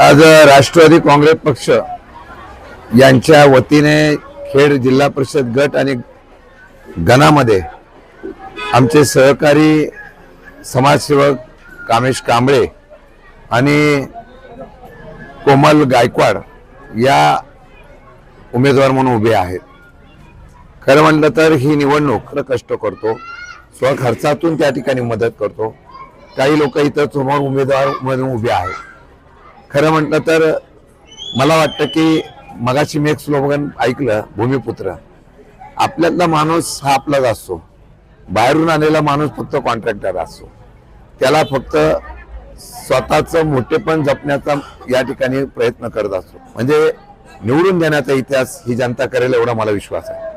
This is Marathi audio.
आज राष्ट्रवादी काँग्रेस पक्ष यांच्या वतीने खेड जिल्हा परिषद गट आणि गणामध्ये आमचे सहकारी समाजसेवक कामेश कांबळे आणि कोमल गायकवाड या उमेदवार म्हणून उभे आहेत. खरं म्हटलं तर ही निवडणूक खरं कष्ट करतो. स्वखर्चातून त्या ठिकाणी मदत करतो. काही लोक इथं समोर उमेदवार म्हणून उभे आहेत. खरं म्हटलं तर मला वाटतं की मगाशी मी एक स्लोगन ऐकलं भूमिपुत्र. आपल्यातला माणूस हा आपलाच असतो. बाहेरून आलेला माणूस फक्त कॉन्ट्रॅक्टर असतो. त्याला फक्त स्वतःचं मोठेपण जपण्याचा या ठिकाणी प्रयत्न करत असतो. म्हणजे निवडून देण्याचा इतिहास ही जनता करेल एवढा मला विश्वास आहे.